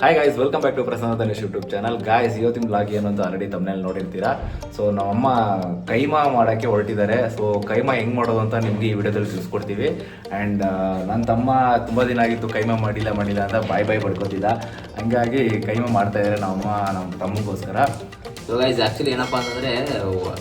Hi guys welcome back to Prasanna Dinesh YouTube channel guys ಇವತ್ತಿನ blog ಏನು ಅಂತ already ತಮ್ಮನೇಲಿ ನೋಡಿರ್ತೀರಾ? ಸೊ ನಮ್ಮಮ್ಮ ಕೈಮಾ ಮಾಡೋಕ್ಕೆ ಹೊರಟಿದ್ದಾರೆ. ಸೊ ಕೈಮಾ ಹೆಂಗೆ ಮಾಡೋದು ಅಂತ ನಿಮಗೆ ಈ ವಿಡಿಯೋದಲ್ಲಿ ತಿಳಿಸ್ಕೊಡ್ತೀವಿ. ಆ್ಯಂಡ್ ನನ್ನ ತಮ್ಮ ತುಂಬ ದಿನ ಆಗಿತ್ತು ಕೈಮಾ ಮಾಡಿಲ್ಲ ಮಾಡಿಲ್ಲ ಅಂತ ಬಾಯ್ ಬಾಯ್ ಪಡ್ಕೊತಿದ್ದ. ಹಂಗಾಗಿ ಕೈಮಾ ಮಾಡ್ತಾ ಇದ್ದಾರೆ ನಮ್ಮಮ್ಮ ನಮ್ಮ ತಮ್ಮಗೋಸ್ಕರ. ಸೊ ಗೈಸ್ ಆ್ಯಕ್ಚುಲಿ ಏನಪ್ಪ ಅಂತಂದರೆ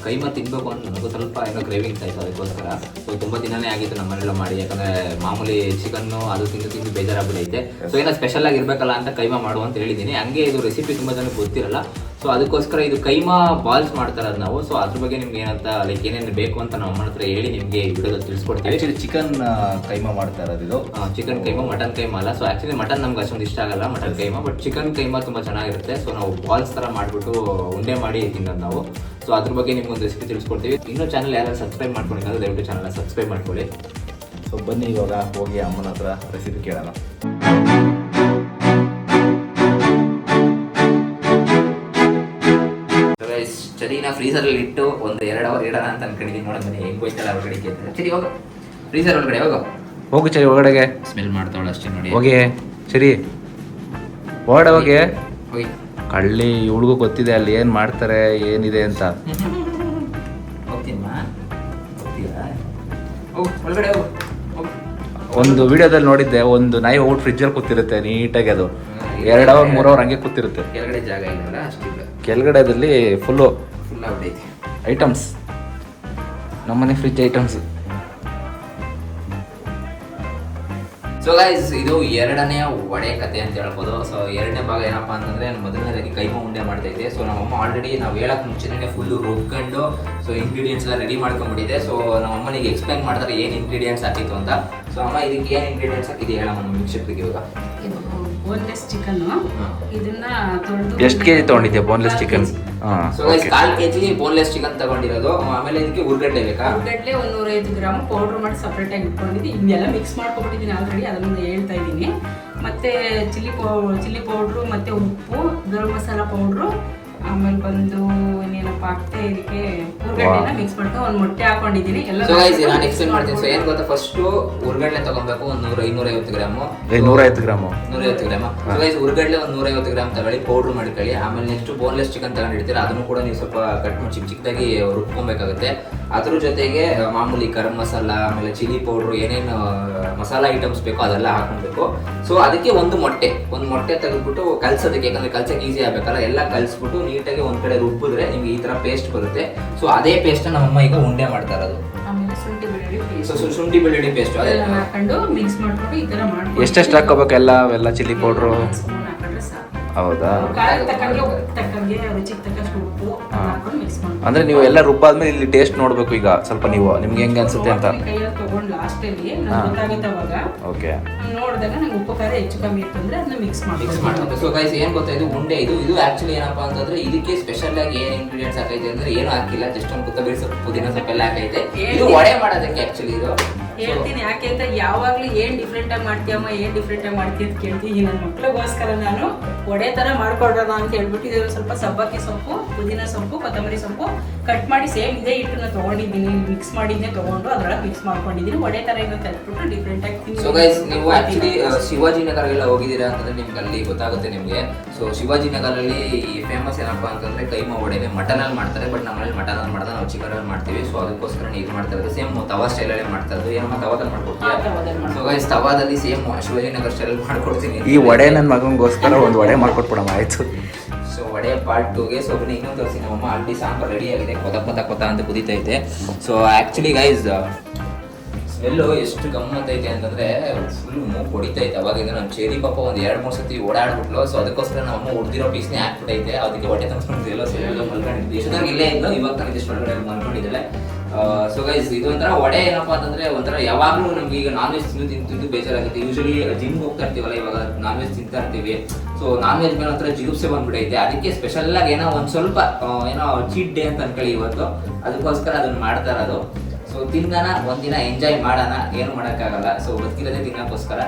ಕೈಮ ತಿನ್ನಬೇಕು ಅಂತ ನನಗೂ ಸ್ವಲ್ಪ ಏನೋ ಕ್ರೇವಿಂಗ್ಸ್ ಆಯಿತು ಅದಕ್ಕೋಸ್ಕರ. ಸೊ ತುಂಬ ದಿನನೇ ಆಗಿತ್ತು ನಮ್ಮನೆಲ್ಲ ಮಾಡಿ. ಯಾಕಂದರೆ ಮಾಮೂಲಿ ಚಿಕನ್ನು ಅದು ತಿಂದು ತಿಂದು ಬೇಜಾರಾಗ್ಬಿಡೈತೆ ಸೊ ಏನೋ ಸ್ಪೆಷಲ್ ಆಗಿರ್ಬೇಕಲ್ಲ ಅಂತ ಕೈಮಾ ಮಾಡು ಅಂತ ಹೇಳಿದ್ದೀನಿ. ಹಂಗೆ ಇದು ರೆಸಿಪಿ ತುಂಬ ಜನಕ್ಕೆ ಗೊತ್ತಿರಲ್ಲ. ಸೊ ಅದಕ್ಕೋಸ್ಕರ ಇದು ಕೈಮಾ ಬಾಲ್ಸ್ ಅದು ನಾವು. ಸೊ ಅದ್ರ ಬಗ್ಗೆ ನಿಮ್ಗೆ ಏನಂತ ಲೈಕ್ ಏನೇನು ಬೇಕು ಅಂತ ನಮ್ಮ ಅಮ್ಮನ ಹತ್ರ ಹೇಳಿ ನಿಮಗೆ ವಿಡಿಯೋದಲ್ಲಿ ತಿಳಿಸ್ಕೊಡ್ತೀವಿ. ಆ್ಯಕ್ಚುಲಿ ಚಿಕನ್ ಕೈಮಾ ಮಾಡ್ತಾ ಇರೋದು ಇದು ಚಿಕನ್ ಕೈಮಾ ಮಟನ್ ಕೈಮಾ ಅಲ್ಲ. ಸೊ ಆಕ್ಚುಲಿ ಮಟನ್ ನಮ್ಗೆ ಅಷ್ಟೊಂದು ಇಷ್ಟ ಆಗಲ್ಲ mutton keema. But chicken keema ತುಂಬ ಚೆನ್ನಾಗಿರುತ್ತೆ. ಸೊ ನಾವು ಬಾಲ್ಸ್ ಥರ ಮಾಡಿಬಿಟ್ಟು ಉಂಡೆ ಮಾಡಿ ತಿನ್ನೋದು ನಾವು. ಸೊ ಅದ್ರ ಬಗ್ಗೆ ನಿಮ್ಗೆ ಒಂದು ರೆಸಿಪಿ ತಿಳಿಸ್ಕೊಡ್ತೀವಿ. ಇನ್ನೂ ಚಾನಲ್ ಯಾರು ಸಬ್ಸ್ಕ್ರೈಬ್ ಮಾಡ್ಕೊಂಡಿಲ್ಲ ದಯವಿಟ್ಟು ಚಾನಲ್ ಸಬ್ಸ್ಕ್ರೈಬ್ ಮಾಡ್ಕೊಳ್ಳಿ. ಸೊ ಬನ್ನಿ ಇವಾಗ ಹೋಗಿ ಅಮ್ಮನ ಹತ್ರ ರೆಸಿಪಿ ಕೇಳೋಣ. ಚರಿನ ಫ್ರೀಸರಲ್ಲಿ ಇಟ್ಟು ಒಂದು ಎರಡು ಅವರ್ ಇಡೋಣ ಅಂತ ಅನ್ಕೊಂಡಿದ್ದೀನಿ ನೋಡೋಣ ಬನ್ನಿ ಹೆಂಗ್ ಹೋಯ್ತಲ್ಲ ಅವ್ರ ಅಂತ ಹೋಗು. ಫ್ರೀಸರ್ ಒಳಗಡೆ ಹೋಗು. ಹೋಗು ಸರಿ ಒಳಗಡೆಗೆ ಸ್ಮೆಲ್ ಮಾಡ್ತಾವಳ ಅಷ್ಟೇ ನೋಡಿ. ಹೋಗಿ ಸರಿ. ಓಡ ಹೋಗಿ. ಹೋಗಿ ಕಳ್ಳಿ ಇವಳಿಗೂ ಗೊತ್ತಿದೆ ಅಲ್ಲಿ ಏನು ಮಾಡ್ತಾರೆ ಏನಿದೆ ಅಂತ. ಹೋಗು ಹೋಗು. ಹೋಗು. ಒಂದು ವಿಡಿಯೋದಲ್ಲಿ ನೋಡಿದ್ದೆ ಒಂದು ನಾಯಿ ಫ್ರಿಡ್ಜ್ ಫ್ರಿಜ್ಜಲ್ಲಿ ಕೂತಿರುತ್ತೆ ನೀಟಾಗಿ ಅದು. ಎರಡು ಅವರ್ ಮೂರು ಅವರ್ ಹಂಗೆ ಕೂತಿರುತ್ತೆ. ಕೆಳಗಡೆ ಜಾಗ ಇಲ್ಲ ಕೆಳಗಡೆ ಕೆಳಗಡೆದಲ್ಲಿ ಫುಲ್ಲು ಐಟಮ್ಸ್ ನಮ್ಮನೆ ಫ್ರಿಜ್ ಐಟಮ್ಸ್ ಸೊ ಗೈಸ್ ಇದು ಎರಡನೇ ಒಡೆ ಕತೆ ಅಂತ ಹೇಳ್ಬೋದು. ಸೊ ಎರಡನೇ ಭಾಗ ಏನಪ್ಪಾ ಅಂತಂದ್ರೆ ಮೊದಲನೇದಾಗಿ ಕೈಮಾ ಉಂಡೆ ಮಾಡ್ತಾ ಇದ್ದೆ. ಸೊ ನಮ್ಮಮ್ಮ ಆಲ್ರೆಡಿ ನಾವು ಹೇಳಕ್ ಮುಂಚೆನೇ ಫುಲ್ ರುಬ್ಕೊಂಡು ಸೊ ಇಂಗ್ರೀಡಿಯೆಂಟ್ಸ್ ಎಲ್ಲ ರೆಡಿ ಮಾಡ್ಕೊಂಡ್ಬಿಟ್ಟಿದೆ. ಸೊ ನಮ್ಮ ಅಮ್ಮನಿಗೆ ಎಕ್ಸ್ಪ್ಲೈನ್ ಮಾಡ್ತಾರೆ ಏನು ಇಂಗ್ರೀಡಿಯೆಂಟ್ಸ್ ಹಾಕಿತ್ತು ಅಂತ. ಸೊ ಅಮ್ಮ ಇದಕ್ಕೆ ಏನು ಇಂಗ್ರೀಡಿಯೆಂಟ್ಸ್ ಹಾಕಿದೆ ಹೇಳಮ್ಮ ನಮ್ಮ ಮಿಕ್ಸರ್ಗೆ ಇವಾಗ? ಬೋನ್ಲೆಸ್ ಚಿಕನ್ ಇದನ್ನ ಎಷ್ಟು ಕೆಜಿ ತಗೊಂಡಿದ್ದೆ ಬೋನ್ಲೆಸ್ ಚಿಕನ್ ಸೊ ಗೈಸ್ ಕಾಲ್ ಕೆಜಿ ಬೋನ್ಲೆಸ್ ಚಿಕನ್ ತಗೊಂಡಿರೋದು. ಆಮೇಲೆ ಇದಕ್ಕೆ ಉರ್ಗಡ್ಡೆ ಬೇಕಾ? ಉರ್ಗಡ್ಲೆ ಒಂದು ನೂರೈದು ಗ್ರಾಮ್ ಪೌಡರ್ ಮಾಡಿ ಸಪ್ರೇಟ್ ಆಗಿ ಇಟ್ಕೊಂಡಿದ್ದೀನಿ. ಇದನ್ನೆಲ್ಲ ಮಿಕ್ಸ್ ಮಾಡ್ಕೊಬಿಟ್ಟಿದ್ದೀನಿ ಆಲ್ರೆಡಿ ಅದನ್ನ ಹೇಳ್ತಾ ಇದ್ದೀನಿ. ಮತ್ತೆ ಚಿಲ್ಲಿ ಪೌ ಚಿಲ್ಲಿ ಪೌಡ್ರು ಮತ್ತೆ ಉಪ್ಪು ಗರಂ ಮಸಾಲ ಪೌಡ್ರು ಆಮೇಲೆ ಬಂದು ಇನ್ನೇನಪ್ಪ ಹಾಕ್ತೆ ಇದಕ್ಕೆ ಉರ್ಗಡ್ಡೆನ ಮಿಕ್ಸ್ ಮಾಡ್ಕೊಂಡು ಒಂದು ಮೊಟ್ಟೆ ಹಾಕೊಂಡಿದ್ದೀನಿ ಎಲ್ಲ ಸೊ ಗೈಸ್ ನಾನು ಎಕ್ಸ್ಪ್ಲೇನ್ ಮಾಡ್ತೀನಿ. ಸೊ ಏನ್ ಗೊತ್ತಾ? ಫಸ್ಟ್ ಉರ್ಗಡ್ಲೆ ತಗೊಬೇಕು ಒಂದು ನೂರ ಇನ್ನೂರೈವತ್ತು ಗ್ರಾಮು. ನೂರೈವತ್ತು ಗ್ರಾಮು. ನೂರೈವತ್ತು ಗ್ರಾಮ್. ಸೊ ಗೈಸ್ ಉರ್ಗಡ್ಲೆ ಒಂದು ನೂರೈವತ್ತು ಗ್ರಾಮ್ ತಗೊಳ್ಳಿ ಪೌಡ್ರ್ ಮಾಡ್ಕೊಳ್ಳಿ. ಆಮೇಲೆ ನೆಕ್ಸ್ಟ್ ಬೋನ್ಲೆಸ್ ಚಿಕನ್ ತಗೊಂಡಿರ್ತೀರ ಅದನ್ನು ಕೂಡ ನೀವು ಸ್ವಲ್ಪ ಕಟ್ ಮಾಡಿ ಚಿಕ್ಕ ಚಿಕ್ಕದಾಗಿ ರುಬ್ಕೊಬೇಕಾಗುತ್ತೆ. ಅದ್ರ ಜೊತೆಗೆ ಮಾಮೂಲಿ ಗರಂ ಮಸಾಲ ಆಮೇಲೆ ಚಿಲ್ಲಿ ಪೌಡ್ರು ಏನೇನು ಮಸಾಲ ಐಟಮ್ಸ್ ಬೇಕೋ ಅದೆಲ್ಲ ಹಾಕೊಬೇಕು ಸೊ ಅದಕ್ಕೆ ಒಂದು ಮೊಟ್ಟೆ ಒಂದು ಮೊಟ್ಟೆ ತೆಗೆದ್ಬಿಟ್ಟು ಕಲ್ಸೋದಕ್ಕೆ ಯಾಕಂದ್ರೆ ಕಲ್ಸಕ್ಕೆ ಈಸಿ ಆಗ್ಬೇಕಲ್ಲ ಎಲ್ಲ ಕಲ್ಸ್ಬಿಟ್ಟು ನೀಟಾಗಿ ಒಂದ್ ಕಡೆ ರುಬ್ಬಿದ್ರೆ ನಿಮ್ಗೆ ಈ ತರ ಪೇಸ್ಟ್ ಬರುತ್ತೆ. ಸೊ ಅದೇ ಪೇಸ್ಟ್ ನಮ್ಮಮ್ಮ ಈಗ ಉಂಡೆ ಮಾಡ್ತಾ ಇರೋದು. ಆಮೇಲೆ ಶುಂಠಿ ಬೆಳ್ಳುಳ್ಳಿ ಸೊ paste. ಶುಂಠಿ ಬೆಳ್ಳುಳ್ಳಿ ಪೇಸ್ಟ್ ಅದೇ. ಹಾಕೊಂಡು ಮಿಕ್ಸ್ ಮಾಡ್ಕೊಂಡು ಈ ತರ ಮಾಡ್ಕೊಂಡು ಎಷ್ಟೆಷ್ಟು ಹಾಕೋಬೇಕು ಎಲ್ಲ ಅವೆಲ್ಲ ಚಿಲ್ಲಿ ಪೌಡ್ರು ಹೌದಾ? ಮಿಕ್ಸ್ ಅಂದ್ರೆ ನೀವು ಎಲ್ಲ ರುಬ್ಬಾದ್ಮೇಲೆ ಇಲ್ಲಿ ಟೇಸ್ಟ್ ನೋಡ್ಬೇಕು ಈಗ. ಸ್ವಲ್ಪ ನೀವು ನಿಮ್ಗೆ ಹೆಂಗೆ ಅನ್ಸುತ್ತೆ ಅಂತ. ಕೈಯಲ್ಲಿ ತಗೊಂಡು ಲಾಸ್ಟ್ ಅಲ್ಲಿ ಹಾ. ನಂಗೆ ಗೊತ್ತಾಗುತ್ತೆ ಅವಾಗ. ಓಕೆ ನೋಡಿದಾಗ ನಂಗೆ ಉಪ್ಪು ಖಾರ ಹೆಚ್ಚು ಕಮ್ಮಿ ಇತ್ತು ಅಂದ್ರೆ ಅದನ್ನ ಮಿಕ್ಸ್ ಮಿಕ್ಸ್ ಮಾಡ್ಕೊಂಡು ಮಾಡ್ಬೇಕು. ಸೊ ಗೈಸ್ ಏನು ಗೊತ್ತಾ? ಇದು ಉಂಡೆ ಇದು ಇದು ಆ್ಯಕ್ಚುಲಿ ಏನಪ್ಪಾ ಅಂತಂದ್ರೆ ಇದಕ್ಕೆ ಸ್ಪೆಷಲ್ ಆಗಿ ಏನ್ ಇಂಗ್ರೀಡಿಯೆಂಟ್ಸ್ ಹಾಕೈತೆ ಅಂದ್ರೆ ಏನು ಹಾಕಿಲ್ಲ. ಜಸ್ಟ್ ಒಂದು ಕೊತ್ತಂಬರಿ ಸೊಪ್ಪು ಪುದೀನ ಸೊಪ್ಪು ಎಲ್ಲ ಹಾಕೈತೆ. ಇದು ವಡೆ ಮಾಡೋದಕ್ಕೆ ಆ್ಯಕ್ಚುಲಿ ಇದು. ಹೇಳ್ತೀನಿ, ಯಾಕೆ ಅಂತ ಯಾವಾಗ್ಲೂ ಏನ್ ಡಿಫ್ರೆಂಟ್ ಆಗಿ ಮಾಡ್ತೀಯಮ್ಮ, ಏನ್ ಡಿಫ್ರೆಂಟ್ ಆಗಿ ಮಾಡ್ತೀಯ ಅಂತ ಕೇಳ್ತೀನಿ. ನನ್ನ ಮಕ್ಳಿಗೋಸ್ಕರ ನಾನು ಒಡೆ ತರ ಮಾಡ್ಕೊಡೋಣ ಅಂತ ಹೇಳ್ಬಿಟ್ಟು ಸ್ವಲ್ಪ ಸಬ್ಬಕ್ಕಿ ಸೊಪ್ಪು, ಪುದೀನ ಸೊಪ್ಪು, ಕೊತ್ತಂಬರಿ ಸೊಪ್ಪು ಕಟ್ ಮಾಡಿ ಸೇಮ್ ಇದೇ ಹಿಟ್ಟನ್ನ ತಗೊಂಡಿದ್ದೀನಿ. ಮಿಕ್ಸ್ ಮಾಡಿದ್ದೆ ತಗೊಂಡು ಅದ್ರೊಳಗೆ ಮಿಕ್ಸ್ ಮಾಡ್ಕೊಂಡಿದ್ದೀನಿ. ಒಡೆ ತರ ಏನೋ ತೆಗೆದ್ಬಿಟ್ಟು ಡಿಫ್ರೆಂಟ್ ಆಗಿ ನೀವು ಆಕ್ಚುಲಿ ಶಿವಾಜಿನಗರ ಎಲ್ಲ ಹೋಗಿದ್ದೀರಾ ಅಂತಂದ್ರೆ ನಿಮ್ಗೆ ಅಲ್ಲಿ ಗೊತ್ತಾಗುತ್ತೆ ನಿಮಗೆ. ಸೊ ಶಿವಾಜಿ ನಗರಲ್ಲಿ ಫೇಮಸ್ ಏನಪ್ಪ ಅಂತಂದ್ರೆ ಕೈ ವಡೆನೆ ಮಟನ್ ಅಲ್ಲಿ ಮಾಡ್ತಾರೆ ಬಟ್ ನಮ್ಮಲ್ಲಿ ಮಟನ್ ಅಲ್ಲಿ ಮಾಡ್ತಾರೆ ನಾವು ಚಿಕನ್ ಅಲ್ಲಿ ಮಾಡ್ತೀವಿ. ಸೊ ಅದಕ್ಕೋಸ್ಕರ ಇದು ಮಾಡ್ತಾ ಇರೋದು ಸೇಮ್ ತವಾ ಸ್ಟೈಲ್ ಅಲ್ಲಿ ಮಾಡ್ತಾ ಇರೋದು. ಏನಮ್ಮ ತವಾದಲ್ಲಿ ಮಾಡ್ಕೊಡ್ತೀವಿ. ಸೊ ಗೈಸ್ ತವಾದಲ್ಲಿ ಸೇಮ್ ಶಿವಾಜಿ ನಗರ್ ಸ್ಟೈಲ್ ಮಾಡ್ಕೊಡ್ತೀನಿ. ಈ ವಡೆ ನನ್ನ ಮಗನಿಗೋಸ್ಕರ ಒಂದು ವಡೆ ಮಾಡ್ಕೊಟ್ಬಿಡಮ್ಮ ಆಯ್ತು. ಸೊ ವಡೆ ಪಾರ್ಟ್ ಟೂಗೆ ಸೊ ಬನ್ನಿ ಇನ್ನೊಂದು ತೋರಿಸಿ ನಮ್ಮಮ್ಮ ಅಲ್ಲಿ ಸಾಂಬಾರ್ ರೆಡಿ ಆಗಿದೆ. ಕೊತ ಕೊತ ಕೊತ ಅಂತ ಕುದೀತೈತೆ ಸೊ ಆ್ಯಕ್ಚುಲಿ ಗೈಸ್ ಸ್ಮೆಲ್ಲು ಎಷ್ಟು ಗಮ್ಮತ್ತೈತೆ ಅಂತಂದ್ರೆ ಫುಲ್ ಮೂಗ್ ಹೊಡಿತೈತೆ. ಇದು ನಮ್ಮ ಚೇರಿ ಪಾಪ ಒಂದು ಎರಡು ಮೂರು ಸತಿ ಓಡಾಡ್ಬಿಟ್ಲು. ಸೊ ಅದಕ್ಕೋಸ್ಕರ ನಮ್ಮಮ್ಮ ಹೊಡೆದಿರೋ ಪೀಸ್ನೇ ಹಾಕ್ಬಿಟ್ಟೈತೆ. ಅದಕ್ಕೆ ಹೊಟ್ಟೆ ತಂದ್ಕೊಂಡಿದ್ದಿಲ್ಲ ಸೊ ಎಲ್ಲ ಮಲ್ಕೊಂಡಿದ್ವಿ. ಎಷ್ಟೊತ್ತಿಗೆ ಇಲ್ಲೇ ಇದ್ದು ಇವಾಗ ನನಗೆ ಇಷ್ಟು ಒಳಗಡೆ ಮಲ್ಕೊಂಡಿದ್ದಾಳೆ. ಸೊ ಗೈಸ್ ಇದು ಒಂಥರ ವಡೆ ಏನಪ್ಪಾ ಅಂತಂದ್ರೆ ಒಂಥರ ಯಾವಾಗಲೂ ನಮ್ಗೆ ಈಗ ನಾನ್ ವೆಜ್ ತಿಂದು ತಿಂದು ತಿಂದು ಬೇಜಾರಾಗುತ್ತೆ. ಯೂಶಲಿ ಜಿಮ್ ಹೋಗ್ತಾ ಇರ್ತೀವಲ್ಲ, ಇವಾಗ ನಾನ್ ವೆಜ್ ತಿಂತಾ ಇರ್ತೀವಿ. ಸೊ ನಾನ್ ವೆಜ್ ಮೇಲೆ ಒಂಥರ ಜಿಗುಪ್ಸೆ ಬಂದ್ಬಿಟ್ಟೈತೆ ಅದಕ್ಕೆ ಸ್ಪೆಷಲ್ ಆಗಿ ಏನೋ ಒಂದು ಸ್ವಲ್ಪ ಏನೋ ಚೀಟ್ ಡೇ ಅಂತ ಅನ್ಕೊಳ್ಳಿ ಇವತ್ತು. ಅದಕ್ಕೋಸ್ಕರ ಅದನ್ನ ಮಾಡ್ತಾ ಇರೋದು. ಸೊ ತಿನ್ನೋಣ ಒಂದಿನ ಎಂಜಾಯ್ ಮಾಡೋಣ ಏನು ಮಾಡೋಕ್ಕಾಗಲ್ಲ. ಸೊ ಬದುಕಿರೋದೇ ತಿನ್ನೋಕ್ಕೋಸ್ಕರ.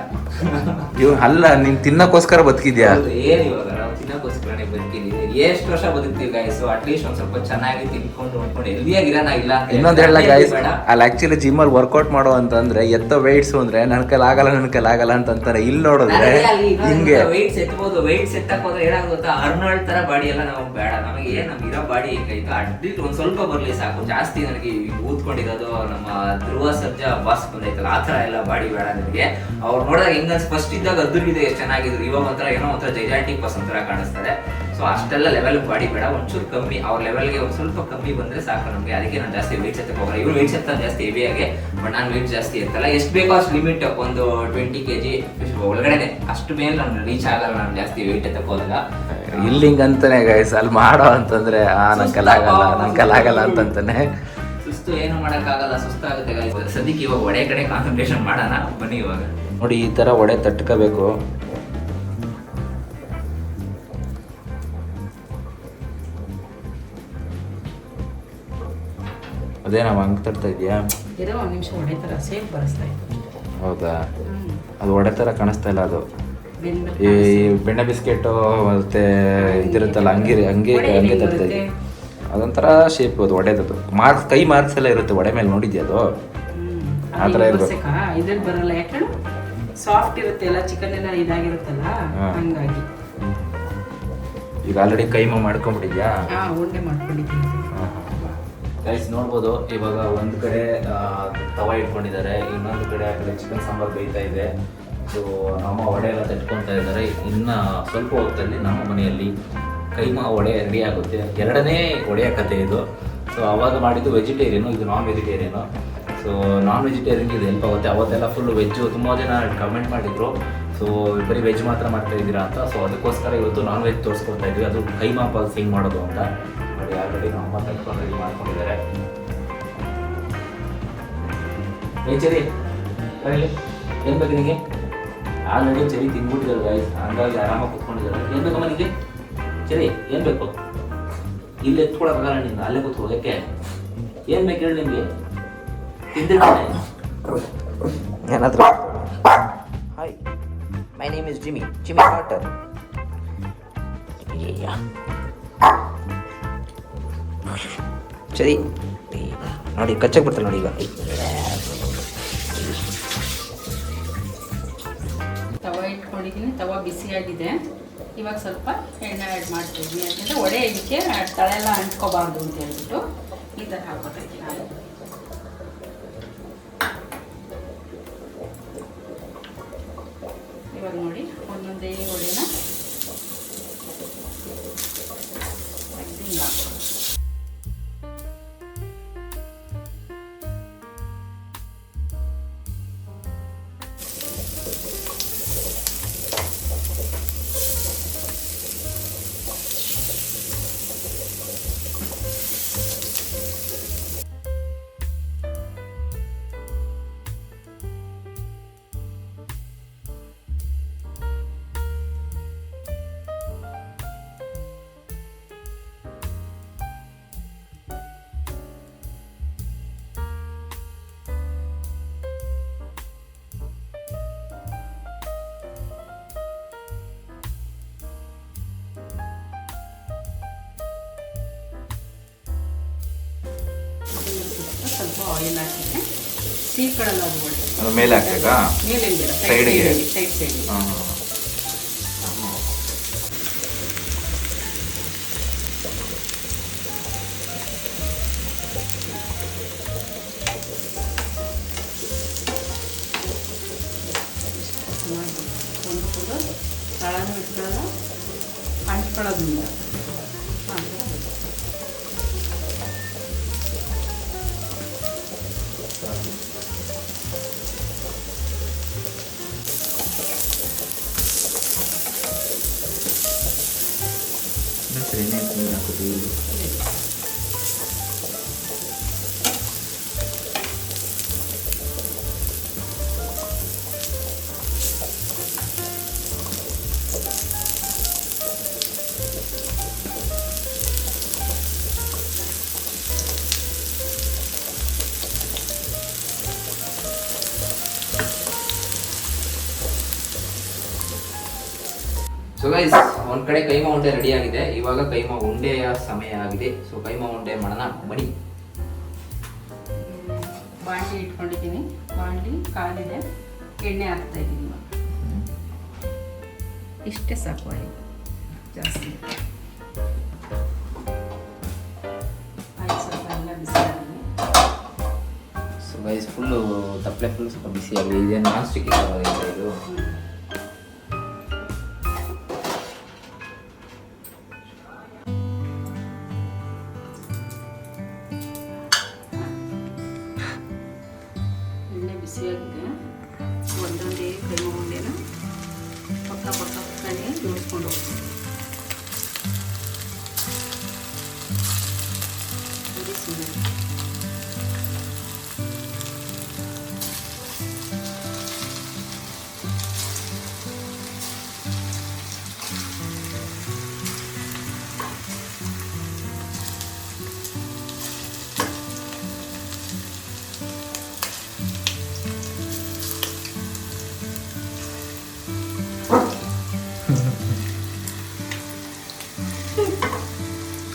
ಇವ್ ಅಲ್ಲ ನೀನ್ ತಿನ್ನಕ್ಕೋಸ್ಕರ ಬದುಕಿದ್ಯಾ? ಏನು ಇವಾಗ? ಎಷ್ಟು ವರ್ಷ ಬದುಕ್ತೀವಿ ಗಾಯ್ಸ್ ಅಟ್ಲೀಸ್ಟ್ ಒಂದ್ ಸ್ವಲ್ಪ ಚೆನ್ನಾಗಿ ತಿನ್ಕೊಂಡು ಉಣ್ಕೊಂಡು ಹೆಲ್ದಿಯಾಗಿರೋಣ ಇಲ್ಲ ಇನ್ನೊಂದು ಹೇಳ ಗೈಸ್ ಅಲ್ಲಿ ಆಕ್ಚುಲಿ ಜಿಮ್ಮಲ್ಲಿ ವರ್ಕೌಟ್ ಮಾಡೋ ಅಂತಂದ್ರೆ ಎತ್ತ ವೆಯ್ಟ್ಸ್ ಅಂದ್ರೆ ನನ್ನ ಕೈಲಿ ಆಗಲ್ಲ ನನ್ನ ಕೈಲಿ ಆಗಲ್ಲ ಅಂತ ಅಂತಾರೆ ಇಲ್ಲಿ ನೋಡಿದ್ರೆ ಹಿಂಗೆ. ವೆಯ್ಟ್ಸ್ ಎತ್ಬೋದು ವೆಯ್ಟ್ಸ್ ಎತ್ತಕ್ ಹೋದ್ರೆ ಏನಾಗುತ್ತೆ ಗೊತ್ತಾ? ಅರ್ನಾಲ್ಡ್ ತರ ಬಾಡಿ ಎಲ್ಲ ನಾವು ಬೇಡ. ನಮಗೆ ಏನ್ ನಮ್ಗೆ ಇರೋ ಬಾಡಿ ಹೆಂಗೈತೆ ಅಟ್ಲೀಸ್ಟ್ ಒಂದ್ ಸ್ವಲ್ಪ ಬರ್ಲಿ ಸಾಕು. ಜಾಸ್ತಿ ನನಗೆ ಊದ್ಕೊಂಡಿರೋದು ನಮ್ಮ ಧ್ರುವ ಸರ್ಜಾ ಬಾಸ್ ಬಂದೈತಲ್ಲ ಆ ತರ ಎಲ್ಲ ಬಾಡಿ ಬೇಡ ನನಗೆ. ಅವ್ರು ನೋಡಿದಾಗ ಹೆಂಗ ಫಸ್ಟ್ ಇದ್ದಾಗ ಅದ್ರಿಗಿದೆ ಎಷ್ಟು ಚೆನ್ನಾಗಿದ್ರು. ಇವಾಗ ಒಂಥರ ಏನೋ ಒಂಥರ ಜೈಜಾಂಟಿಕ್ ಬಸ್ ಒಂಥರ ಕಾಣಿಸ್ತಾರೆ ಸೊ ಅಷ್ಟೆಲ್ಲ ಲೆವೆಲ್ ಬಾಡಿ ಬೇಡ ಒಂಚೂರು ಕಮ್ಮಿ. ಅವ್ರ ಲೆವೆಲ್ಗೆ ಒಂದು ಸ್ವಲ್ಪ ಕಮ್ಮಿ ಬಂದ್ರೆ ಸಾಕು ನಮಗೆ. ಅದಕ್ಕೆ ನಾನು ಜಾಸ್ತಿ ವೆಯ್ಟ್ ಎತ್ತಕ್ಕೆ ಹೋಗಲ್ಲ ಇವ್ರು ವೆಯ್ಟ್ ಎತ್ತಾನೆ ಜಾಸ್ತಿ ಹೆವಿಯಾಗಿ ಬಟ್ ನಾನು ವೆಯ್ಟ್ ಜಾಸ್ತಿ ಎತ್ತಲ್ಲ ಎಷ್ಟು ಬೇಕೋ ಅಷ್ಟು ಲಿಮಿಟ್ ಒಂದು ಟ್ವೆಂಟಿ ಕೆ ಜಿ ಒಳಗಡೆ ಅಷ್ಟು ಮೇಲೆ ನಾನು ರೀಚ್ ಆಗಲ್ಲ ನಾನು ಜಾಸ್ತಿ ವೆಯ್ಟ್ ಎತ್ತಕ್ಕೆ ಹೋದಾಗ ಇಲ್ಲಿ ಹಿಂಗಂತಾನೆ ಗೈಸ್ ಅಲ್ಲಿ ಮಾಡೋ ಅಂತಂದ್ರೆ ಆ ನನ್ ಕಲಾಗಲ್ಲ ಆಗಲ್ಲ ನನ್ ಕಲಾಗಲ್ಲ ಅಂತಂತಾನೆ. ಸುಸ್ತು ಏನು ಮಾಡೋಕ್ಕಾಗಲ್ಲ ಸುಸ್ತಾಗುತ್ತೆ ಗೈಸ್ ಸದ್ಯಕ್ಕೆ ಇವಾಗ ಒಡೆ ಕಡೆ ಕಾನ್ಸಂಟ್ರೇಷನ್ ಮಾಡೋಣ. ಬನ್ನಿ ಇವಾಗ. ನೋಡಿ ಈ ತರ ಒಡೆ ತಟ್ಕೋಬೇಕು. ಅದೇ ನಾವು ಹಂಗೆ ತರ್ತಾ ಇದೆಯಾ ಏನೋ ಒಂದ್ ನಿಮಿಷ ಒಡೆ ಥರ ಸೇಫ್ ಬರೆಸ್ತಾ ಇತ್ತು. ಹೌದಾ? ಅದು ಒಡೆ ಥರ ಕಾಣಿಸ್ತಾ ಇಲ್ಲ ಅದು. ಈ ಬೆಣ್ಣೆ ಬಿಸ್ಕೆಟು ಮತ್ತು ಇದಿರುತ್ತಲ್ಲ ಹಂಗಿರಿ ಹಂಗೆ ಹಂಗೆ ಹೆಂಗ್ ತರ್ತಾ ಇದೆ ಅದೊಂಥರ ಶೇಪ್ ಅದು ಒಡೆದದು ಮಾರ್ಕ್ಸ್ ಕೈ ಮಾರ್ಕ್ಸ್ ಎಲ್ಲ ಇರುತ್ತೆ ಒಡೆ ಮೇಲೆ ನೋಡಿದ್ಯಾ ಅದು? ಆ ಥರ ಇರಬೇಕು. ಇದ್ರಲ್ಲಿ ಬರಲ್ಲ. ಯಾಕಂದ್ರೆ ಸಾಫ್ಟ್ ಇರುತ್ತೆ ಎಲ್ಲ ಚಿಕನ್ ಎಲ್ಲ ಇದಾಗಿರುತ್ತಲ್ಲ? ಹಂಗಾಗಿ. ಈಗ ಆಲ್ರೆಡಿ ಕೈಮ ಮಾಡ್ಕೊಂಡ್ಬಿಟ್ಟಿದ್ಯಾ? ಹಾ ಉಂಡೆ ಮಾಡ್ಕೊಂಡಿದ್ದೀನಿ. ಗೈಸ್ ನೋಡ್ಬೋದು, ಇವಾಗ ಒಂದು ಕಡೆ ತವ ಇಟ್ಕೊಂಡಿದ್ದಾರೆ, ಇನ್ನೊಂದು ಕಡೆ ಆ ಕಡೆ ಚಿಕನ್ ಸಾಂಬಾರ್ ಬೇಯ್ತಾ ಇದೆ. ಸೊ ನಮ್ಮ ವಡೆ ಎಲ್ಲ ತಟ್ಕೊತಾ ಇದ್ದಾರೆ. ಇನ್ನು ಸ್ವಲ್ಪ ಹೊತ್ತಲ್ಲಿ ನಮ್ಮ ಮನೆಯಲ್ಲಿ ಕೈಮಾ ವಡೆ ರೆಡಿ ಆಗುತ್ತೆ. ಎರಡನೇ ಒಡೆಯ ಕತೆ ಇದು. ಸೊ ಅವಾಗ ಮಾಡಿದ್ದು ವೆಜಿಟೇರಿಯನು ಇದು ನಾನ್ ವೆಜಿಟೇರಿಯನು ಸೊ ನಾನ್ ವೆಜಿಟೇರಿಯನ್ಗೆ ಇದು ಹೆಲ್ಪ್ ಆಗುತ್ತೆ. ಅವತ್ತೆಲ್ಲ ಫುಲ್ ವೆಜ್ಜು ತುಂಬ ಜನ ಕಮೆಂಟ್ ಮಾಡಿದರು. ಸೊ ಬರೀ ವೆಜ್ ಮಾತ್ರ ಮಾಡ್ತಾ ಇದ್ದೀರಾ ಅಂತ. ಸೊ ಅದಕ್ಕೋಸ್ಕರ ಇವತ್ತು ನಾನ್ ವೆಜ್ ತೋರಿಸ್ಕೊಡ್ತಾ ಇದ್ವಿ. ಅದು ಕೈಮಾ ಪಾಲ್ಸ್ ಮಾಡೋದು ಅಂತ. ನೋಡಿ ಆಲ್ರೆಡಿ ನಮ್ಮ ಅಮ್ಮ ರೆಡಿ ಮಾಡ್ಕೊಂಡಿದ್ದಾರೆ. ಚರಿ ಬರಲಿ ಏನು ಬೇಕು ನಿನಗೆ? ಆಲ್ರೆಡಿ ಚರಿ ತಿನ್ಬಿಟ್ಟಿದ್ದಾರೆ ಗೈಸ್ ಹಂಗಾಗಿ ಆರಾಮಾಗಿ ಕುತ್ಕೊಂಡಿದ್ದಾರೆ. ಏನು ಬೇಕಮ್ಮ ಚರಿ, ಏನ್ ಬೇಕು? ಇಲ್ಲಿ ಎತ್ಕೊಳಕ್ಕಾಗಲ್ಲ ನೀನು ಅಲ್ಲೇ ಕೂತ್ಕೋ, ಯಾಕೆ? ಏನು ಬೇಕು ಹೇಳಿ ನಿಮಗೆ ತಿಂದಿರ್ತಾನೆ. ಏನಾದರೂ? Hi my name is Jimmy Jimmy water ಸರಿ. ನೋಡಿ ಕಚ್ಚಕ್ಕೆ ಬರ್ತಾರೆ ನೋಡಿ ಈಗ. ತವ ಇಟ್ಕೊಂಡಿದ್ದೀನಿ. ಬಿಸಿಯಾಗಿದೆ. ಇವಾಗ ಸ್ವಲ್ಪ ಎಣ್ಣೆ ಆ್ಯಡ್ ಮಾಡ್ತಿದ್ದೀನಿ ಯಾಕೆಂದರೆ ಒಡೆ ಇದಕ್ಕೆ ತಳೆ ಎಲ್ಲ ಅಂಟ್ಕೋಬಾರ್ದು ಅಂತ ಹೇಳ್ಬಿಟ್ಟು ಈ ಥರ ಹಾಕೋತಾ ನಾನು. ಇವಾಗ ನೋಡಿ, ಒಂದೊಂದೇ ಒಡೆನ ಆಯಿಲ್ ಹಾಕಿದ್ರೆ ಸೀಕಡಲ್ಲ ಅದು ಒಳ್ಳೆ ಅದು ಮೇಲೆ ಹಾಕ್ಬೇಕಾ? ಮೇಲೆ ಬೇಡ Side ಗೆ? ಸೈಡ್ ಸೈಡ್ ಹಾಂ. ಒಂದು ತಳನೂ ಇಟ್ಕೊಳ್ಳೋದು ಅಂಟ್ಕೊಳ್ಳೋದ್ರಿಂದ 夏でね。こんなこと言うい ಸೊ ಗೈಸ್ ಒಂದ್ ಕಡೆ ಕೈಮಾ ಉಂಡೆ ರೆಡಿ ಆಗಿದೆ. ಇವಾಗ ಕೈಮಾ ಉಂಡೆಯ ಸಮಯ ಆಗಿದೆ. ಸೊ ಕೈಮಾ ಉಂಡೆ ಮಾಡೋಣ. ಬನ್ನಿ. ಬಾಂಡ್ಲಿ ಇಟ್ಕೊಂಡಿದ್ದೀನಿ. ಬಾಂಡಿ ಕಾಲಿದೆ. ಎಣ್ಣೆ ಹಾಕ್ತಾ ಇದ್ದೀನಿ ಇಷ್ಟೇ ಸಾಕು ಆಯ್ತು. ಜಾಸ್ತಿ ಸೊ ಗೈಸ್ ಫುಲ್ಲು ತಪ್ಪಲೆ ಫುಲ್ ಸ್ವಲ್ಪ ಬಿಸಿ ಆಗಿದೆ. ಇದೆ ನಾನ್ ಸ್ಟಿಕ್ ಇದು?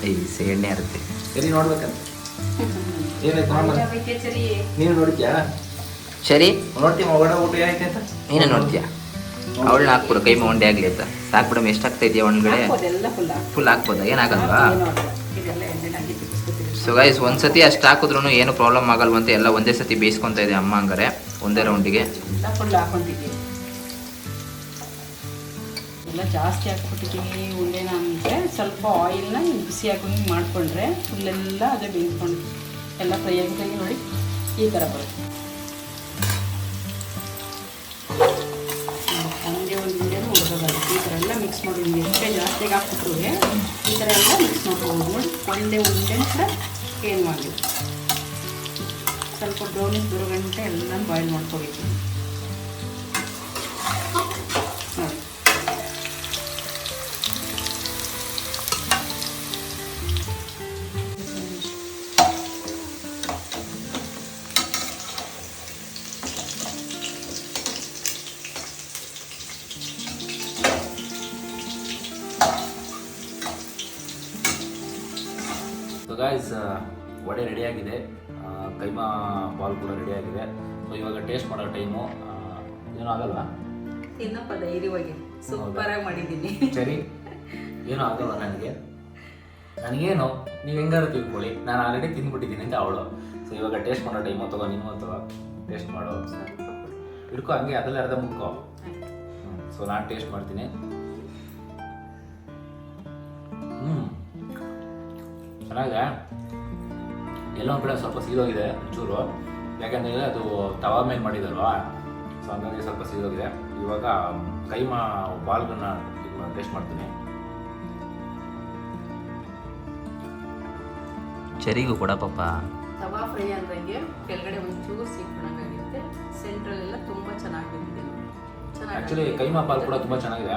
ಐದು ಎಣ್ಣೆ ಇರುತ್ತೆ ಸರಿ ನೋಡ್ಬೇಕಂತ. ಏನಾಯ್ತು ನೋಡ್ಬೇಕು ನೀನು ನೋಡಿದ್ಯಾ ಸರಿ ನೋಡ್ತೀವಿ ಒಗಡ ಊಟ ಏನೈತೆ ಅಂತ? ನೀನು ನೋಡ್ತೀಯ? ಅವಳನ್ನ ಹಾಕ್ಬಿಡು ಕೈ ಉಂಡೆ ಆಗ್ಲಿ ಅಂತ. ಸಾಕ್ಬಿಡಮ್ ಎಷ್ಟು ಆಗ್ತಾ ಇದೆಯಾ ಒಳಗಡೆ ಹಾಕೋದೆಲ್ಲ ಫುಲ್ ಹಾಕಿ ಫುಲ್ ಹಾಕ್ಬೋದಾ? ಏನಾಗಲ್ವಾ? ಸೊ ಗೈಸ್ ಒಂದು ಸತಿ ಅಷ್ಟು ಹಾಕಿದ್ರು ಏನು ಪ್ರಾಬ್ಲಮ್ ಆಗಲ್ವಂತೆ ಎಲ್ಲ ಒಂದೇ ಸತಿ ಬೇಯಿಸ್ಕೊಂತ ಇದೆ ಅಮ್ಮ ಹಂಗಾರೆ ಒಂದೇ ರೌಂಡಿಗೆ ಎಲ್ಲ ಜಾಸ್ತಿ ಹಾಕ್ಬಿಟ್ಟಿದ್ದೀನಿ ಉಂಡೆನ ಅಂದರೆ ಸ್ವಲ್ಪ ಆಯಿಲ್ನ ಬಿಸಿ ಹಾಕೊಂಡು ಮಾಡಿಕೊಂಡ್ರೆ ಫುಲ್ಲೆಲ್ಲ ಅದೇ ಬೇಯಿಸ್ಕೊಂಡು ಎಲ್ಲ ಫ್ರೈ ಆಗಿದ್ದಂಗೆ ನೋಡಿ ಈ ಥರ ಬರುತ್ತೆ. ಒಂದೇ ಒಂದು ಉಂಡೆನೂ ಹುಡುಗಲ್ಲ ಈ ಥರ ಎಲ್ಲ ಮಿಕ್ಸ್ ಮಾಡಿ ಎಷ್ಟೇ ಜಾಸ್ತಿ ಹಾಕ್ಬಿಟ್ರು ಈ ಥರ ಎಲ್ಲ ಮಿಕ್ಸ್ ಮಾಡ್ಕೋಬೋದು ನೋಡಿ. ಒಂದೇ ಉಂಡೆ ಕೂಡ ಏನು ಮಾಡಿ ಸ್ವಲ್ಪ ಬ್ರೌನಿಸ್ ಬರೋ ಗಂಟೆ ಎಲ್ಲ ಬಾಯ್ಲ್ ಮಾಡ್ಕೋಬೇಕು. ಬಾಲ್ ಕೂಡ ರೆಡಿ ಆಗಿದೆ. ಸೊ ಇವಾಗ ಟೇಸ್ಟ್ ಮಾಡೋ ಟೈಮು ಏನೂ ಆಗಲ್ಲ ಇನ್ನಪ್ಪ ಧೈರ್ಯವಾಗಿ ಸೂಪರಾಗಿ ಮಾಡಿದ್ದೀನಿ. ಸರಿ. ಏನೂ ಆಗಲ್ಲ ನನಗೆ? ನನಗೇನು? ನೀವು ಹೆಂಗಾರು ತಿಳ್ಕೊಳ್ಳಿ. ನಾನು ಆಲ್ರೆಡಿ ತಿಂದ್ಬಿಟ್ಟಿದ್ದೀನಿ ಅಂತ ಅವಳು. ಸೊ ಇವಾಗ ಟೇಸ್ಟ್ ಮಾಡೋ ಟೈಮು ತಗೋ ನೀನು ಅಥವಾ ಟೇಸ್ಟ್ ಮಾಡೋ. ಇಡ್ಕೊ ಹಂಗೆ ಅದರಲ್ಲಿ ಅರ್ಧ ಮುಕ್ಕೋ ಸೊ ನಾನು ಟೇಸ್ಟ್ ಮಾಡ್ತೀನಿ. ಹ್ಞೂ ಚೆನ್ನಾಗಿದೆ? ಎಲ್ಲೋ ಕಡೆ ಸ್ವಲ್ಪ ಸೀದೋಗಿದೆ ಒಂಚೂರು. ಯಾಕಂದರೆ ಅದು ತವಾ ಮೇಲೆ ಮಾಡಿದಲ್ವಾ? ಸೊ ಹಂಗಾಗಿ ಸ್ವಲ್ಪ ಸೀದೋಗಿದೆ ಇವಾಗ ಕೈಮಾ ಬಾಲ್ಗಳನ್ನ ಟೇಸ್ಟ್ ಮಾಡ್ತೀನಿ. ಚರಿಗೂ ಕೂಡ ಪಾಪ. ತವಾ ಫ್ರೈ ಅಂದಂಗೆ ಕೆಳಗಡೆ ಒಂಚೂರು ಸಿಕ್ಕೊಂಡಾಗಿರುತ್ತೆ ಸೆಂಟ್ರಲ್ ಎಲ್ಲ ತುಂಬ ಚೆನ್ನಾಗಿ ಬಂದಿದೆ ಆ್ಯಕ್ಚುಲಿ ಚೆನ್ನಾಗಿ ಕೈಮಾ ಬಾಲ್ ಕೂಡ ತುಂಬ ಚೆನ್ನಾಗಿದೆ.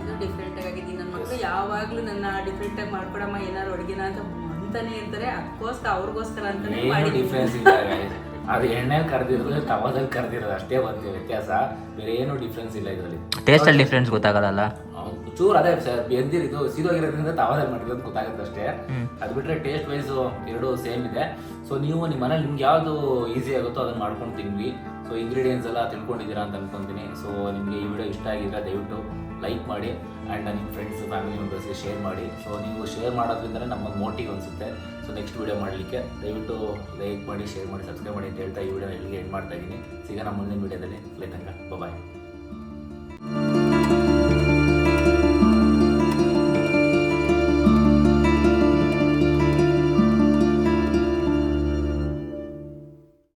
ಇದು ಡಿಫ್ರೆಂಟ್ ಆಗಿದ್ದೀನಿ ನನ್ನ ಮಕ್ಕಳು ಯಾವಾಗಲೂ ನನ್ನ ಡಿಫ್ರೆಂಟ್ ಆಗಿ ಮಾಡ್ಕೊಡಮ್ಮ ಏನಾದ್ರು ಅಡುಗೆನ ಅಂತ ಅಂತಾನೆ ಇರ್ತಾರೆ. ಅದಕ್ಕೋಸ್ಕರ ಅವ್ರಿಗೋಸ್ಕರ ಅಂತಾನೆ ಏನು ಡಿಫ್ರೆನ್ಸ್ ಇಲ್ಲ guys. ಅದು ಎಣ್ಣೆಲಿ ಕರೆದಿರೋದು ತವಾದಲ್ಲಿ ಕರೆದಿರೋದು ಅಷ್ಟೇ ಬಂದಿದೆ ವ್ಯತ್ಯಾಸ. ಬೇರೆ ಏನು ಡಿಫ್ರೆನ್ಸ್ ಇಲ್ಲ ಇದರಲ್ಲಿ. ಟೇಸ್ಟಲ್ಲಿ ಡಿಫ್ರೆನ್ಸ್ ಗೊತ್ತಾಗಲ್ಲ ಚೂರು ಅದೇ ಸರ್ ಬೆಂದಿರೋದು ಸೀದೋಗಿರೋದ್ರಿಂದ ತವಾದಲ್ಲಿ ಮಾಡಿರೋದು ಗೊತ್ತಾಗುತ್ತೆ ಅಷ್ಟೇ. ಅದು ಬಿಟ್ಟರೆ ಟೇಸ್ಟ್ ವೈಸು ಎರಡು ಸೇಮ್ ಇದೆ. ಸೊ ನೀವು ನಿಮ್ಮ ಮನೇಲಿ ನಿಮ್ಗೆ ಯಾವುದು ಈಸಿ ಆಗುತ್ತೋ ಅದನ್ನು ಮಾಡ್ಕೊಂಡು ತಿನ್ವಿ ಸೊ ಇಂಗ್ರೀಡಿಯೆಂಟ್ಸ್ ಎಲ್ಲ ತಿಳ್ಕೊಂಡಿದ್ದೀರಾ ಅಂತ ಅನ್ಕೊಂತೀನಿ. ಸೊ ನಿಮಗೆ ಈ ವಿಡಿಯೋ ಇಷ್ಟ ಆಗಿದ್ರೆ ದಯವಿಟ್ಟು ಲೈಕ್ ಮಾಡಿ ಆ್ಯಂಡ್ ನಿಮ್ಮ ಫ್ರೆಂಡ್ಸ್ ಫ್ಯಾಮಿಲಿ ಮೆಂಬರ್ಸ್ಗೆ ಶೇರ್ ಮಾಡಿ. ಸೊ ನೀವು ಶೇರ್ ಮಾಡೋದ್ರಿಂದ ನಮಗೆ ಮೋಟಿವ್ ಅನಿಸುತ್ತೆ. ಸೊ ನೆಕ್ಸ್ಟ್ ವಿಡಿಯೋ ಮಾಡಲಿಕ್ಕೆ ದಯವಿಟ್ಟು ಲೈಕ್ ಮಾಡಿ ಶೇರ್ ಮಾಡಿ ಸಬ್ಸ್ಕ್ರೈಬ್ ಮಾಡಿ ಅಂತ ಹೇಳ್ತಾ ಈ ವಿಡಿಯೋ ಎಲ್ಲಿಗೆ ಎಂಡ್ ಮಾಡ್ತಾ ಇದ್ದೀನಿ. ಸಿಗೋಣ ಮುಂದಿನ ವಿಡಿಯೋದಲ್ಲಿ ತನಕ. ಬಾಯ್